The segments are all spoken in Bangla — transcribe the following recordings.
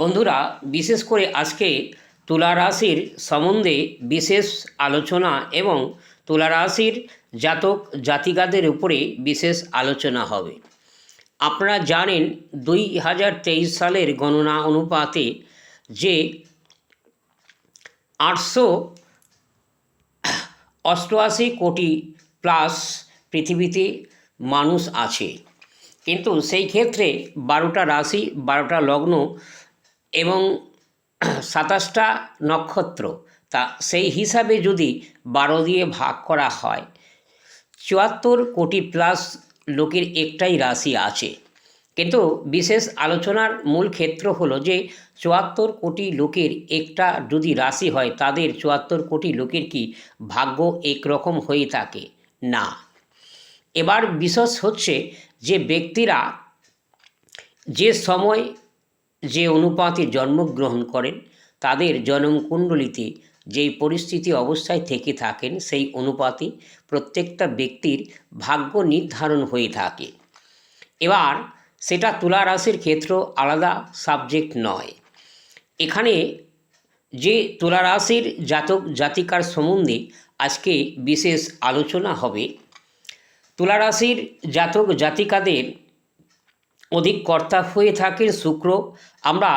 বন্ধুরা, বিশেষ করে আজকে তুলা রাশির সম্বন্ধে বিশেষ আলোচনা এবং তুলা রাশির জাতক জাতিকাদের উপরে বিশেষ আলোচনা হবে। আপনারা জানেন, দুই হাজার তেইশ সালের গণনা অনুপাতে যে আটশো অষ্টআশি কোটি প্লাস পৃথিবীতে মানুষ আছে। কিন্তু সেই ক্ষেত্রে বারোটা রাশি, বারোটা লগ্ন এবং সাতাশটা নক্ষত্র, তা সেই হিসাবে যদি বারো দিয়ে ভাগ করা হয়, চুয়াত্তর কোটি প্লাস লোকের একটাই রাশি আছে। কিন্তু বিশেষ আলোচনার মূল ক্ষেত্র হলো যে, চুয়াত্তর কোটি লোকের একটা যদি রাশি হয়, তাদের চুয়াত্তর কোটি লোকের কি ভাগ্য একরকম হয়ে থাকে? না। এবার বিশেষ হচ্ছে যে ব্যক্তিরা যে সময় যে অনুপাতে জন্মগ্রহণ করেন, তাদের জন্মকুণ্ডলিতে যেই পরিস্থিতি অবস্থায় থেকে থাকেন, সেই অনুপাতে প্রত্যেকটা ব্যক্তির ভাগ্য নির্ধারণ হয়ে থাকে। এবার সেটা তুলা রাশির ক্ষেত্র আলাদা সাবজেক্ট নয়। এখানে যে তুলা রাশির জাতক জাতিকার সম্বন্ধে আজকে বিশেষ আলোচনা হবে, তুলা রাশির জাতক জাতিকাদের অধিক কর্তা হয়ে থাকেন শুক্র। আমরা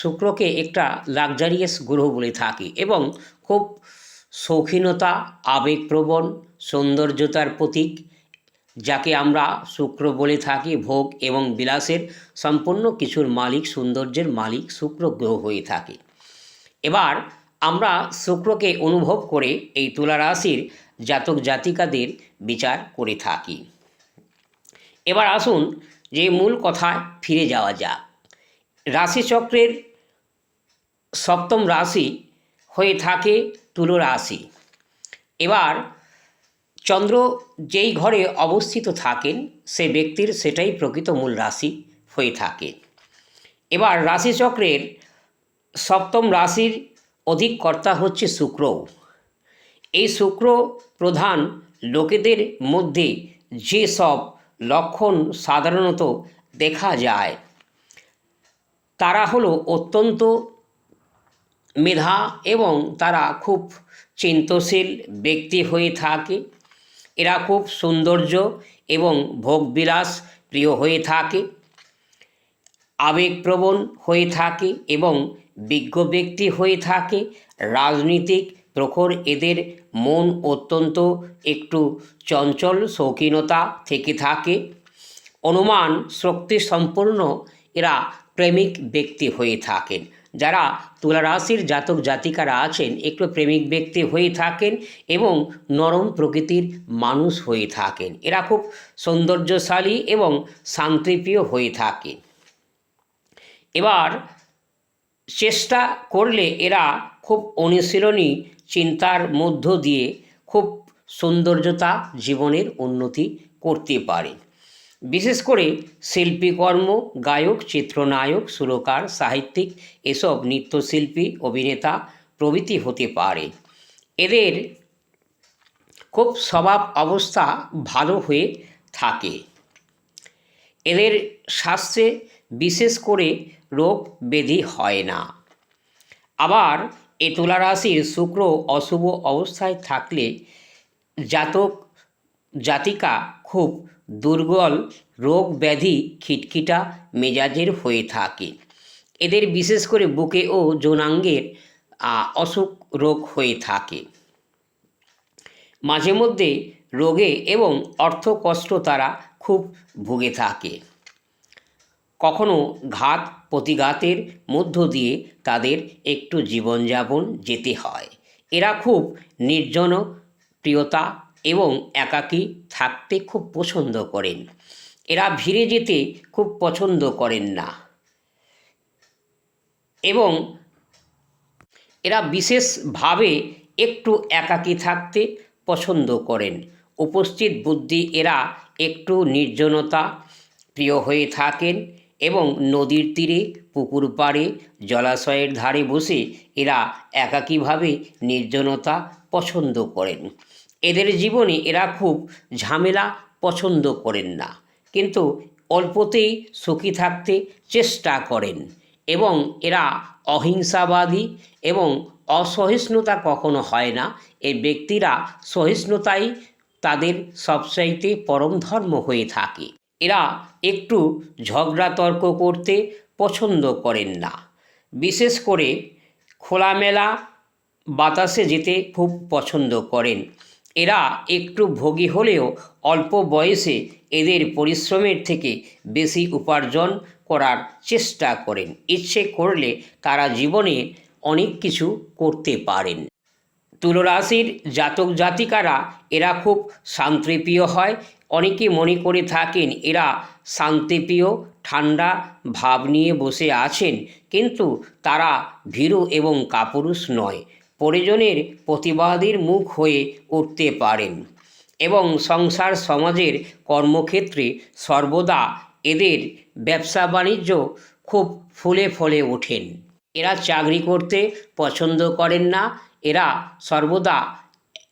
শুক্রকে একটা লাক্সারিয়াস গ্রহ বলে থাকি এবং খুব শৌখিনতা, আবেগপ্রবণ, সৌন্দর্যতার প্রতীক, যাকে আমরা শুক্র বলে থাকি ভোগ এবং বিলাসের সম্পূর্ণ কিছুর মালিক, সৌন্দর্যের মালিক শুক্র গ্রহ হয়ে থাকে। এবার আমরা শুক্রকে অনুভব করে এই তুলা রাশির জাতক জাতিকাদের বিচার করে থাকি। এবার আসুন যে মূল কথায় ফিরে যাওয়া যাক। রাশিচক্রের সপ্তম রাশি হয়ে থাকে তুলো রাশি। এবার চন্দ্র যেই ঘরে অবস্থিত থাকেন, সে ব্যক্তির সেটাই প্রকৃত মূল রাশি হয়ে থাকে। এবার রাশিচক্রের সপ্তম রাশির অধিক কর্তা হচ্ছে শুক্র। এই শুক্র প্রধান লোকেদের মধ্যে যে সব লক্ষণ সাধারণত দেখা যায়। তারা হলো অত্যন্ত মেধা এবং তারা খুব চিন্তশীল ব্যক্তি হয়ে থাকে। এরা খুব সৌন্দর্য এবং ভোগবিলাস প্রিয় হয়ে থাকে। আবেগপ্রবণ হয়ে থাকে এবং বিজ্ঞ ব্যক্তি হয়ে থাকে। রাজনীতিক প্রখর এদের মন অত্যন্ত একটু চঞ্চল শৌখিনতা থেকে থাকে। অনুমান শক্তি সম্পন্ন এরা প্রেমিক ব্যক্তি হয়ে থাকেন। যারা তুলারাশির জাতক জাতিকারা আছেন, একটু প্রেমিক ব্যক্তি হয়ে থাকেন এবং নরম প্রকৃতির মানুষ হয়ে থাকেন। এরা খুব সৌন্দর্যশালী এবং শান্তিপ্রিয় হয়ে থাকে এবার চেষ্টা করলে এরা খুব অনুশীলনী চিন্তার মধ্য দিয়ে খুব সৌন্দর্যতা জীবনের উন্নতি করতে পারে। বিশেষ করে শিল্পীকর্ম, গায়ক, চিত্রনায়ক, সুরকার, সাহিত্যিক এসব নৃত্যশিল্পী, অভিনেতা প্রভৃতি হতে পারে। এদের খুব স্বভাব অবস্থা ভালো হয়ে থাকে। এদের স্বাস্থ্যে বিশেষ করে রোগ ব্যাধি হয় না। আবার এ তুলা রাশির শুক্র অশুভ অবস্থায় থাকলে জাতক, জাতিকা খুব দুর্বল, রোগ ব্যাধি, খিটখিটা মেজাজের হয়ে থাকে। এদের বিশেষ করে বুকে ও যৌনাঙ্গের অসুখ রোগ হয়ে থাকে। মাঝে মধ্যে রোগে এবং অর্থ কষ্ট তারা খুব ভুগে থাকে। কখনো ঘাত প্রতিঘাতের মধ্য দিয়ে তাদের একটু জীবনযাপন যেতে হয়। এরা খুব নির্জন, প্রিয়তা এবং একাকী থাকতে খুব পছন্দ করেন। এরা ভিড়ে যেতে খুব পছন্দ করেন না। এবং এরা বিশেষভাবে একটু একাকী থাকতে পছন্দ করেন। উপস্থিত বুদ্ধি এরা একটু নির্জনতা, প্রিয় হয়ে থাকেন এবং নদীর তীরে, পুকুর পাড়ে, জলাশয়ের ধারে বসে এরা একাকীভাবে নির্জনতা পছন্দ করেন। এদের জীবনে এরা খুব ঝামেলা পছন্দ করেন না, কিন্তু অল্পতেই সুখী থাকতে চেষ্টা করেন এবং এরা অহিংসাবাদী এবং অসহিষ্ণুতা কখনো হয় না। এই ব্যক্তিরা সহিষ্ণুতাই তাদের সবচাইতে পরম ধর্ম হয়ে থাকে। এরা একটু ঝগড়া তর্ক করতে পছন্দ করেন না। বিশেষ করে খোলামেলা বাতাসে যেতে খুব পছন্দ করেন। এরা একটু ভোগী হলেও অল্প বয়সে এদের পরিশ্রমের থেকে বেশি উপার্জন করার চেষ্টা করেন। ইচ্ছে করলে তারা জীবনে অনেক কিছু করতে পারেন। তুলরাশির জাতক জাতিকারা, এরা খুব শান্তিপ্রিয় হয়। অনেকে মনে করে থাকেন এরা শান্তিপ্রিয়, ঠান্ডা ভাব নিয়ে বসে আছেন, কিন্তু তারা ভীরু এবং কাপুরুষ নয়। পরিজনের প্রতিবাদীর মুখ হয়ে উঠতে পারেন এবং সংসার সমাজের কর্মক্ষেত্রে সর্বদা এদের ব্যবসা বাণিজ্য খুব ফুলে ফলে ওঠেন। এরা চাকরি করতে পছন্দ করেন না এরা সর্বদা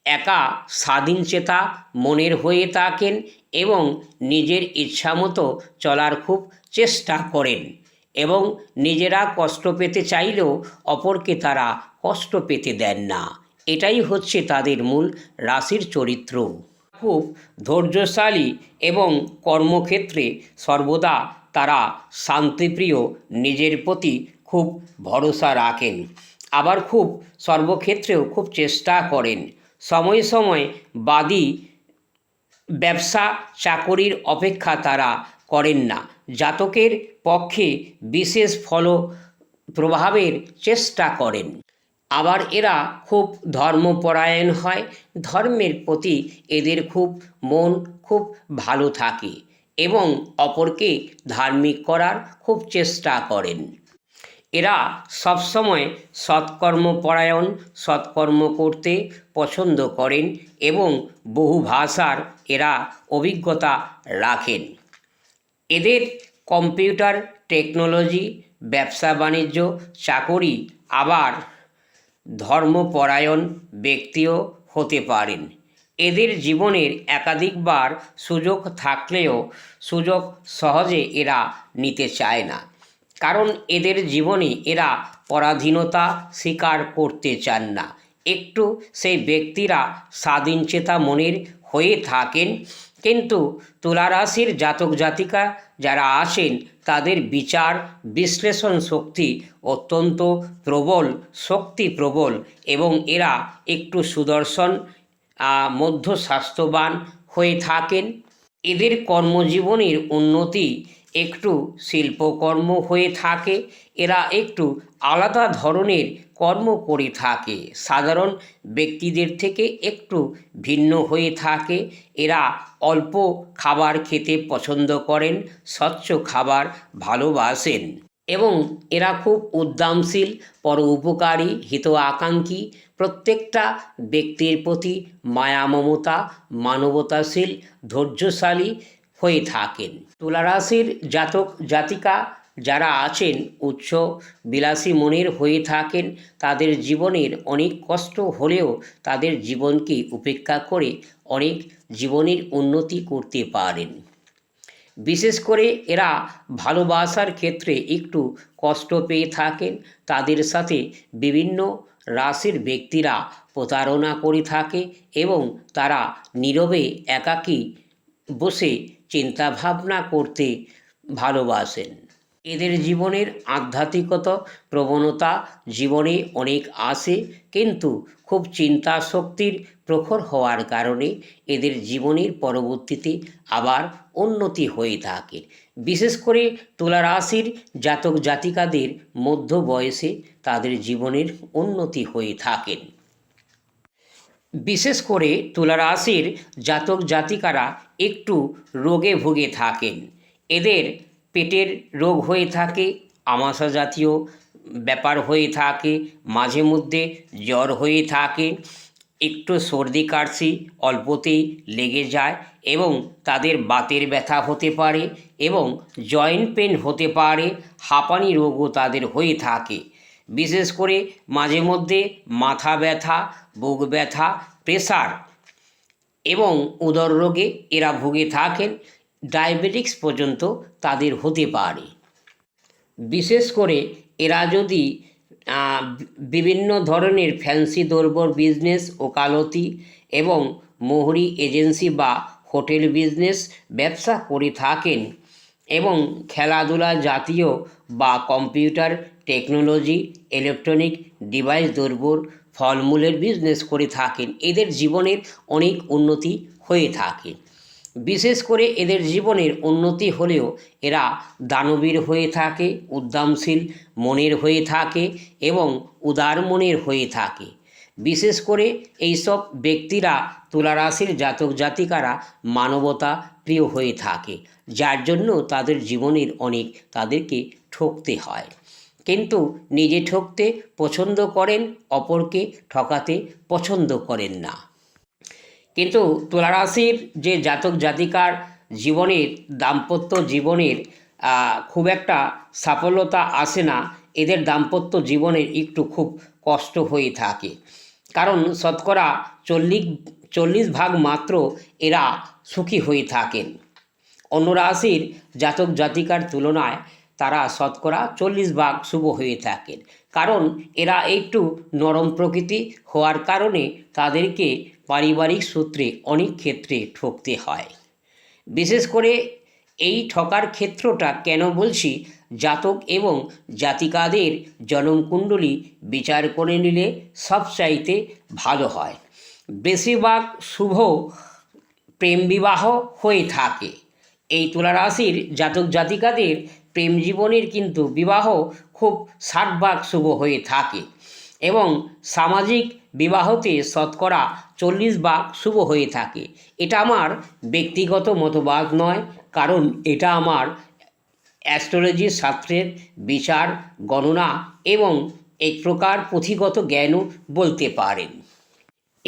একা স্বাধীন চেতা, মনের হয়ে থাকেন এবং নিজের ইচ্ছামতো চলার খুব চেষ্টা করেন এবং নিজেরা কষ্ট পেতে চাইলেও অপরকে তারা কষ্ট পেতে দেন না। এটাই হচ্ছে তাদের মূল রাশির চরিত্র। খুব ধৈর্যশালী এবং কর্মক্ষেত্রে সর্বদা তারা শান্তিপ্রিয়, নিজের প্রতি খুব ভরসা রাখেন। আবার খুব সর্বক্ষেত্রেও খুব চেষ্টা করেন। সময় সময় বাদী ব্যবসা চাকরির অপেক্ষা তারা করেন না। জাতকের পক্ষে বিশেষ ফল প্রভাবের চেষ্টা করেন। আবার এরা খুব ধর্মপরায়ণ হয়। ধর্মের প্রতি এদের খুব মন খুব ভালো থাকে এবং অপরকে ধার্মিক করার খুব চেষ্টা করেন। এরা সবসময় সৎকর্মপরায়ণ, সৎকর্ম করতে পছন্দ করেন এবং বহু ভাষার এরা অভিজ্ঞতা রাখেন। এদের কম্পিউটার টেকনোলজি, ব্যবসা বাণিজ্য, চাকরি আবার ধর্মপরায়ণ ব্যক্তিও হতে পারেন। এদের জীবনের একাধিকবার সুযোগ থাকলেও সুযোগ সহজে এরা নিতে চায় না। কারণ এদের জীবনে এরা পরাধীনতা স্বীকার করতে চান না। একটু সেই ব্যক্তিরা স্বাধীনচেতা মনের হয়ে থাকেন। কিন্তু তুলারাশির জাতক জাতিকা যারা আছেন, তাদের বিচার, বিশ্লেষণ শক্তি অত্যন্ত প্রবল, শক্তি প্রবল এবং এরা একটু সুদর্শন মধ্য স্বাস্থ্যবান হয়ে থাকেন। এদের কর্মজীবনের উন্নতি একটু শিল্পকর্ম হয়ে থাকে, এরা একটু আলাদা ধরনের কর্ম করে থাকে। সাধারণ ব্যক্তিদের থেকে একটু ভিন্ন হয়ে থাকে। এরা অল্প খাবার খেতে পছন্দ করেন, স্বচ্ছ খাবার ভালোবাসেন এবং এরা খুব উদ্যমশীল, পর উপকারী হিত আকাঙ্ক্ষী প্রত্যেকটা ব্যক্তির প্রতি মায়া, মমতা, মানবতাশীল, ধৈর্যশালী হয়ে থাকেন। তুলারাশির জাতক, জাতিকা যারা আছেন, উচ্চ বিলাসী মনের হয়ে থাকেন, তাদের জীবনের অনেক কষ্ট হলেও তাদের জীবনকে উপেক্ষা করে অনেক জীবনের উন্নতি করতে পারেন। বিশেষ করে এরা ভালোবাসার ক্ষেত্রে একটু কষ্ট পেয়ে থাকেন, তাদের সাথে বিভিন্ন রাশির ব্যক্তিরা প্রতারণা করে থাকে এবং তারা নীরবে, একাকী বসে চিন্তা ভাবনা করতে ভালোবাসেন। এদের জীবনের আধ্যাত্মিকতা, প্রবণতা জীবনে অনেক আসে কিন্তু খুব চিন্তা শক্তির প্রখর হওয়ার কারণে এদের জীবনের পরবর্তীতে আবার উন্নতি হয়ে থাকে। বিশেষ করে তুলা রাশির জাতক জাতিকাদের মধ্য বয়সে তাদের জীবনের উন্নতি হয়ে থাকেন। বিশেষ করে তুলা রাশির জাতক জাতিকারা একটু রোগে ভুগে থাকেন। এদের পেটের রোগ হয়ে থাকে আমাশা জাতীয় ব্যাপার হয়ে থাকে, মাঝে মধ্যে জ্বর হয়ে থাকে, একটু সর্দি কাশি অল্পতেই লেগে যায় এবং তাদের বাতের ব্যথা হতে পারে এবং জয়েন্ট পেন হতে পারে, হাঁপানি রোগও তাদের হয়ে থাকে। বিশেষ করে মাঝে মধ্যে মাথা ব্যথা, বুক ব্যথা, প্রেসার এবং উদর রোগে এরা ভুগে থাকেন। ডায়াবেটিক্স পর্যন্ত তাদের হতে পারে। বিশেষ করে এরা যদি বিভিন্ন ধরনের ফ্যান্সি দর্বর বিজনেস, ওকালতি এবং মোহরি এজেন্সি বা হোটেল বিজনেস ব্যবসা করে থাকেন এবং খেলাধুলা জাতীয় বা কম্পিউটার টেকনোলজি, ইলেকট্রনিক ডিভাইস দর্বর ফলমূলের বিজনেস করে থাকেন। এদের জীবনের অনেক উন্নতি হয়ে থাকে। বিশেষ করে এদের জীবনের উন্নতি হলেও এরা দানবীর হয়ে থাকে, উদ্যমশীল মনের হয়ে থাকে এবং উদার মনের হয়ে থাকে। বিশেষ করে এইসব ব্যক্তিরা তুলারাশির জাতক জাতিকারা মানবতা প্রিয় হয়ে থাকে, যার জন্য তাদের জীবনের অনেক তাদেরকে ঠকতে হয়। কিন্তু নিজে ঠকতে পছন্দ করেন, অপরকে ঠকাতে পছন্দ করেন না। কিন্তু তুলারাশির যে জাতক জাতিকার জীবনের, দাম্পত্য জীবনের খুব একটা সাফল্যতা আসে না, এদের দাম্পত্য জীবনের একটু খুব কষ্ট হয়ে থাকে। কারণ শতকরা চল্লিশ চল্লিশ ভাগ মাত্র এরা সুখী হয়ে থাকেন। অন্য রাশির জাতক জাতিকার তুলনায় তারা শতকরা চল্লিশ ভাগ শুভ হয়ে থাকেন কারণ এরা একটু নরম প্রকৃতি হওয়ার কারণে তাদেরকে পারিবারিক সূত্রে অনেক ক্ষেত্রে ঠকতে হয়। বিশেষ করে এই ঠকার ক্ষেত্রটা কেন বলছি? জাতক এবং জাতিকাদের জনমকুণ্ডলী বিচার করে নিলে সবচাইতে ভালো হয়। বেশিরভাগ শুভ প্রেম বিবাহ হয়ে থাকে। এই তুলারাশির জাতক জাতিকাদের প্রেম জীবনের কিন্তু বিবাহ খুব ষাট ভাগ শুভ হয়ে থাকে এবং সামাজিক বিবাহতে শতকরা চল্লিশ ভাগ শুভ হয়ে থাকে। এটা আমার ব্যক্তিগত মতবাদ নয়, কারণ এটা আমার অ্যাস্ট্রোলজি শাস্ত্রের বিচার, গণনা এবং এক প্রকার পুঁথিগত জ্ঞানও বলতে পারেন।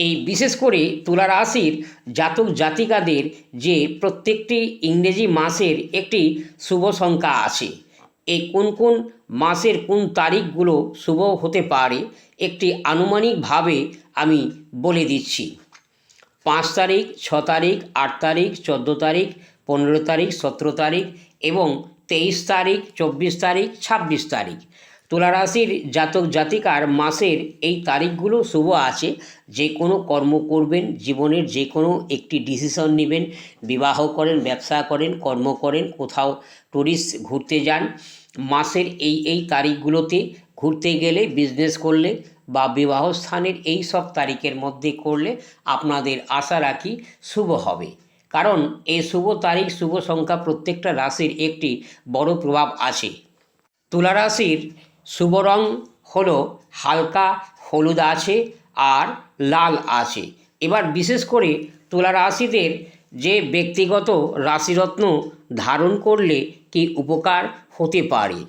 এই বিশেষ করে তুলা রাশির জাতক জাতিকাদের যে প্রত্যেকটি ইংরেজি মাসের একটি শুভ সংখ্যা আছে। এই কোন কোন মাসের কোন তারিখগুলো শুভ হতে পারে একটি আনুমানিকভাবে আমি বলে দিচ্ছি। পাঁচ তারিখ, ছ তারিখ, আট তারিখ, চোদ্দ তারিখ, পনেরো তারিখ, সতেরো তারিখ এবং তেইশ তারিখ, চব্বিশ তারিখ, ছাব্বিশ তারিখ। তুলারাশির জাতক জাতিকার মাসের এই তারিখগুলো শুভ আছে। যে কোনো কর্ম করবেন, জীবনের যে কোনো একটি ডিসিশন নেবেন, বিবাহ করেন, ব্যবসা করেন, কর্ম করেন, কোথাও ট্যুরিস্ট ঘুরতে যান। মাসের এই এই তারিখগুলোতে ঘুরতে গেলে বিজনেস করলে বা বিবাহ স্থানের এই সব তারিখের মধ্যে করলে আপনাদের আশা রাখি শুভ হবে। কারণ এই শুভ তারিখ, শুভ সংখ্যা প্রত্যেকটা রাশির একটি বড় প্রভাব আছে। তুলা রাশির শুভ রং হলো হালকা, হলুদ আছে আর লাল আছে। এবার বিশেষ করে তুলা রাশিদের যে ব্যক্তিগত রাশিরত্ন ধারণ করলে কি উপকার হতে পারে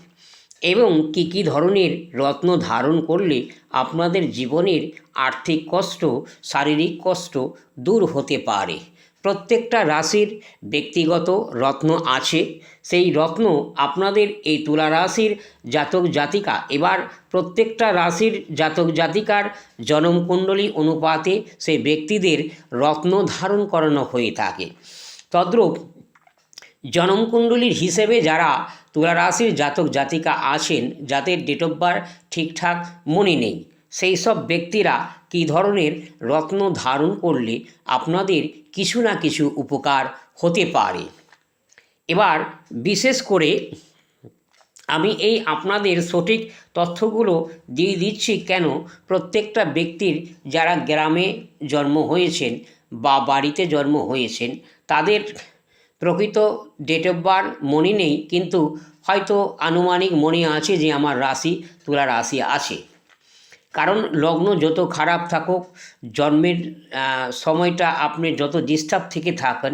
এবং কি কি ধরনের রত্ন ধারণ করলে আপনাদের জীবনের আর্থিক কষ্ট, শারীরিক কষ্ট দূর হতে পারে। প্রত্যেকটা রাশির ব্যক্তিগত রত্ন আছে। সেই রত্ন আপনাদের এই তুলা রাশির জাতক জাতিকা, এবার প্রত্যেকটা রাশির জাতক জাতিকার জনমকুণ্ডলী অনুপাতে সেই ব্যক্তিদের রত্ন ধারণ করানো হয়ে থাকে। তদ্রূপ জনমকুণ্ডলীর হিসেবে যারা তুলা রাশির জাতক জাতিকা আছেন, যাদের ডেট অফ বার্থ ঠিকঠাক মনে নেই সেই সব ব্যক্তিরা কী ধরনের রত্ন ধারণ করলে আপনাদের কিছু না কিছু উপকার হতে পারে? এবার বিশেষ করে আমি এই আপনাদের সঠিক তথ্যগুলো দিয়ে দিচ্ছি কেন প্রত্যেকটা ব্যক্তির যারা গ্রামে জন্ম হয়েছেন বা বাড়িতে জন্ম হয়েছেন, তাদের প্রকৃত ডেট অফ বার্থ মনে নেই, কিন্তু হয়তো আনুমানিক মনে আছে যে আমার রাশি, তুলা রাশি আছে। কারণ লগ্ন যত খারাপ থাকুক, জন্মের সময়টা আপনি যত ডিস্টার্ব থেকে থাকেন,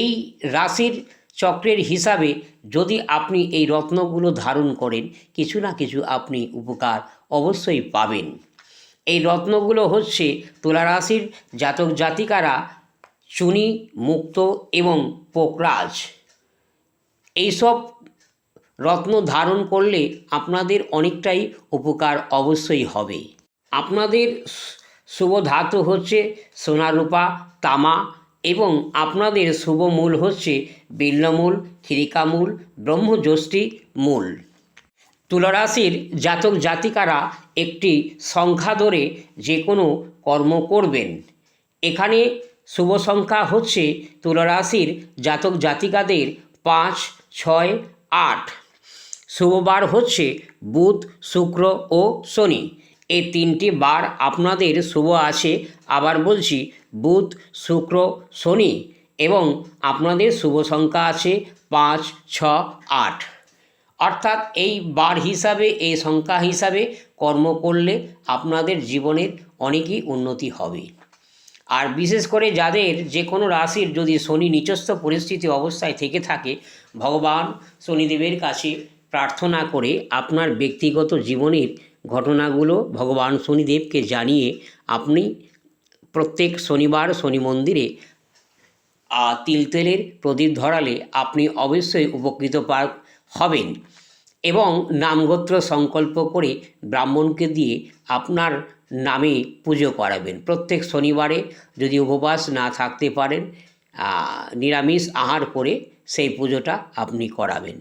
এই রাশির চক্রের হিসাবে যদি আপনি এই রত্নগুলো ধারণ করেন, কিছু না কিছু আপনি উপকার অবশ্যই পাবেন। এই রত্নগুলো হচ্ছে তুলা রাশির জাতক জাতিকারা চুনি, মুক্ত এবং পোকরাজ। এইসব রত্ন ধারণ করলে আপনাদের অনেকটাই উপকার অবশ্যই হবে। আপনাদের শুভ ধাতু হচ্ছে সোনা রূপা তামা এবং আপনাদের শুভ মূল হচ্ছে বিল্লমূল খিরিকামূল ব্রহ্মযষ্টি মূল। তুলারাশির জাতক জাতিকারা একটি সংখ্যা ধরে যে কোনো কর্ম করবেন। এখানে শুভ সংখ্যা হচ্ছে তুলারাশির জাতক জাতিকাদের পাঁচ, ছয়, আট। শুভবার হচ্ছে বুধ, শুক্র ও শনি। এই তিনটি বার আপনাদের শুভ আছে আবার বলছি, বুধ, শুক্র, শনি এবং আপনাদের শুভ সংখ্যা আছে পাঁচ, ছ, আট। অর্থাৎ এই বার হিসাবে এই সংখ্যা হিসাবে কর্ম করলে আপনাদের জীবনের অনেকই উন্নতি হবে। আর বিশেষ করে যাদের যে কোনো রাশির যদি শনি নিচস্থ পরিস্থিতি অবস্থায় থেকে থাকে, ভগবান শনিদেবের কাছে প্রার্থনা করে আপনার ব্যক্তিগত জীবনের ঘটনাগুলো ভগবান শনিদেবকে জানিয়ে আপনি প্রত্যেক শনিবার শনি মন্দিরে আহ, তিলতেলের প্রদীপ ধরালে আপনি অবশ্যই উপকৃত পা হবেন এবং নামগোত্র সংকল্প করে ব্রাহ্মণকে দিয়ে আপনার নামে পুজো করাবেন। প্রত্যেক শনিবারে যদি উপবাস না থাকতে পারেন নিরামিষ আহার করে সেই পুজোটা আপনি করাবেন।